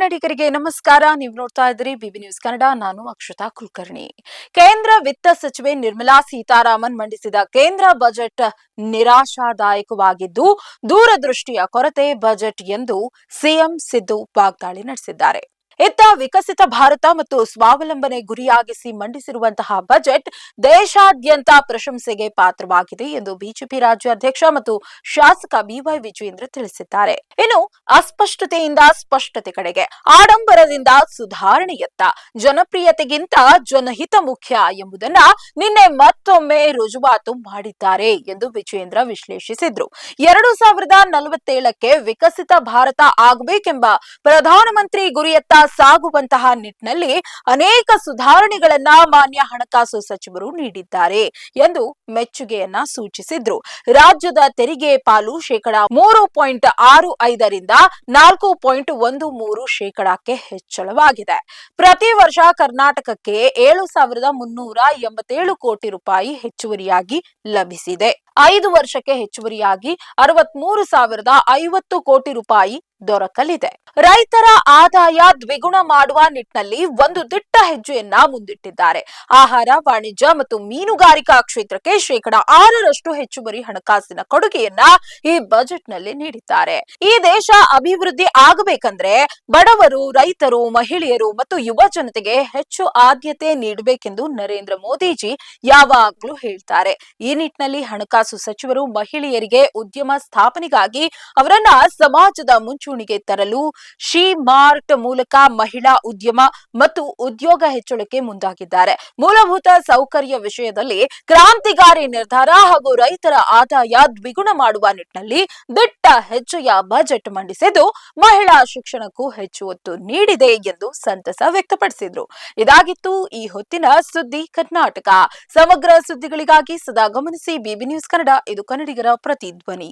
ಕನ್ನಡಿಗರಿಗೆ ನಮಸ್ಕಾರ. ನೀವು ನೋಡ್ತಾ ಇದ್ದೀರಿ ಬಿಬಿ ನ್ಯೂಸ್ ಕನ್ನಡ. ನಾನು ಅಕ್ಷತಾ ಕುಲಕರ್ಣಿ. ಕೇಂದ್ರ ವಿತ್ತ ಸಚಿವೆ ನಿರ್ಮಲಾ ಸೀತಾರಾಮನ್ ಮಂಡಿಸಿದ ಕೇಂದ್ರ ಬಜೆಟ್ ನಿರಾಶಾದಾಯಕವಾಗಿದ್ದು, ದೂರದೃಷ್ಟಿಯ ಕೊರತೆ ಬಜೆಟ್ ಎಂದು ಸಿಎಂ ಸಿದ್ದು ವಾಗ್ದಾಳಿ ನಡೆಸಿದ್ದಾರೆ. ಇತ್ತ ವಿಕಸಿತ ಭಾರತ ಮತ್ತು ಸ್ವಾವಲಂಬನೆ ಗುರಿಯಾಗಿಸಿ ಮಂಡಿಸಿರುವಂತಹ ಬಜೆಟ್ ದೇಶಾದ್ಯಂತ ಪ್ರಶಂಸೆಗೆ ಪಾತ್ರವಾಗಿದೆ ಎಂದು ಬಿಜೆಪಿ ರಾಜ್ಯಾಧ್ಯಕ್ಷ ಮತ್ತು ಶಾಸಕ ಬಿವೈ ವಿಜಯೇಂದ್ರ ತಿಳಿಸಿದ್ದಾರೆ. ಇನ್ನು ಅಸ್ಪಷ್ಟತೆಯಿಂದ ಸ್ಪಷ್ಟತೆ ಕಡೆಗೆ. ಆಡಂಬರದಿಂದ ಸುಧಾರಣೆಯತ್ತ. ಜನಪ್ರಿಯತೆಗಿಂತ ಜನಹಿತ ಮುಖ್ಯ ಎಂಬುದನ್ನ ನಿನ್ನೆ ಮತ್ತೊಮ್ಮೆ ರುಜುವಾತು ಮಾಡಿದ್ದಾರೆ ಎಂದು ವಿಜಯೇಂದ್ರ ವಿಶ್ಲೇಷಿಸಿದ್ರು. ಎರಡು ಸಾವಿರದ ನಲವತ್ತೇಳಕ್ಕೆ ವಿಕಸಿತ ಭಾರತ ಆಗಬೇಕೆಂಬ ಪ್ರಧಾನಮಂತ್ರಿ ಗುರಿಯತ್ತ ಸಾಗುವಂತಹ ನಿಟ್ಟಿನಲ್ಲಿ ಅನೇಕ ಸುಧಾರಣೆಗಳನ್ನ ಮಾನ್ಯ ಹಣಕಾಸು ಸಚಿವರು ನೀಡಿದ್ದಾರೆ ಎಂದು ಮೆಚ್ಚುಗೆಯನ್ನ ಸೂಚಿಸಿದ್ರು. ರಾಜ್ಯದ ತೆರಿಗೆ ಪಾಲು ಶೇಕಡ ಮೂರು ಪಾಯಿಂಟ್ ಆರು ಐದರಿಂದ ನಾಲ್ಕು ಪಾಯಿಂಟ್ ಒಂದು ಮೂರು ಶೇಕಡಕ್ಕೆ ಹೆಚ್ಚಳವಾಗಿದೆ. ಪ್ರತಿ ವರ್ಷ ಕರ್ನಾಟಕಕ್ಕೆ ಏಳು ಸಾವಿರದ ಮುನ್ನೂರ ಎಂಬತ್ತೇಳು ಕೋಟಿ ರೂಪಾಯಿ ಹೆಚ್ಚುವರಿಯಾಗಿ ಲಭಿಸಿದೆ. ಐದು ವರ್ಷಕ್ಕೆ ಹೆಚ್ಚುವರಿಯಾಗಿ ಅರವತ್ಮೂರು ಸಾವಿರದ ಐವತ್ತು ಕೋಟಿ ರೂಪಾಯಿ ದೊರಕಲಿದೆ. ರೈತರ ಆದಾಯ ದ್ವಿಗುಣ ಮಾಡುವ ನಿಟ್ಟಿನಲ್ಲಿ ಒಂದು ದಿಟ್ಟ ಹೆಜ್ಜೆಯನ್ನ ಮುಂದಿಟ್ಟಿದ್ದಾರೆ. ಆಹಾರ, ವಾಣಿಜ್ಯ ಮತ್ತು ಮೀನುಗಾರಿಕಾ ಕ್ಷೇತ್ರಕ್ಕೆ ಶೇಕಡ ಆರರಷ್ಟು ಹೆಚ್ಚುವರಿ ಹಣಕಾಸಿನ ಕೊಡುಗೆಯನ್ನ ಈ ಬಜೆಟ್ನಲ್ಲಿ ನೀಡಿದ್ದಾರೆ. ಈ ದೇಶ ಅಭಿವೃದ್ಧಿ ಆಗಬೇಕಂದ್ರೆ ಬಡವರು, ರೈತರು, ಮಹಿಳೆಯರು ಮತ್ತು ಯುವ ಜನತೆಗೆ ಹೆಚ್ಚು ಆದ್ಯತೆ ನೀಡಬೇಕೆಂದು ನರೇಂದ್ರ ಮೋದಿಜಿ ಯಾವಾಗ್ಲೂ ಹೇಳ್ತಾರೆ. ಈ ನಿಟ್ಟಿನಲ್ಲಿ ಹಣಕಾಸು ಸಚಿವರು ಮಹಿಳೆಯರಿಗೆ ಉದ್ಯಮ ಸ್ಥಾಪನೆಗಾಗಿ ಅವರನ್ನ ಸಮಾಜದ ಮುಂಚೂಣಿಗೆ ತರಲು ಶಿ ಮಾರ್ಟ್ ಮೂಲಕ ಮಹಿಳಾ ಉದ್ಯಮ ಮತ್ತು ಉದ್ಯೋಗ ಹೆಚ್ಚಳಕ್ಕೆ ಮುಂದಾಗಿದ್ದಾರೆ. ಮೂಲಭೂತ ಸೌಕರ್ಯ ವಿಷಯದಲ್ಲಿ ಕ್ರಾಂತಿಕಾರಿ ನಿರ್ಧಾರ ಹಾಗೂ ರೈತರ ಆದಾಯ ದ್ವಿಗುಣ ಮಾಡುವ ನಿಟ್ಟಿನಲ್ಲಿ ದಿಟ್ಟ ಹೆಜ್ಜೆಯ ಬಜೆಟ್ ಮಂಡಿಸಿದ್ದು ಮಹಿಳಾ ಶಿಕ್ಷಣಕ್ಕೂ ಹೆಚ್ಚು ಒತ್ತು ನೀಡಿದೆ ಎಂದು ಸಂತಸ ವ್ಯಕ್ತಪಡಿಸಿದ್ರು. ಇದಾಗಿತ್ತು ಈ ಹೊತ್ತಿನ ಸುದ್ದಿ ಕರ್ನಾಟಕ. ಸಮಗ್ರ ಸುದ್ದಿಗಳಿಗಾಗಿ ಸದಾ ಗಮನಿಸಿ ಬಿಬಿ ನ್ಯೂಸ್ ಕನ್ನಡ, ಇದು ಕನ್ನಡಿಗರ ಪ್ರತಿಧ್ವನಿ.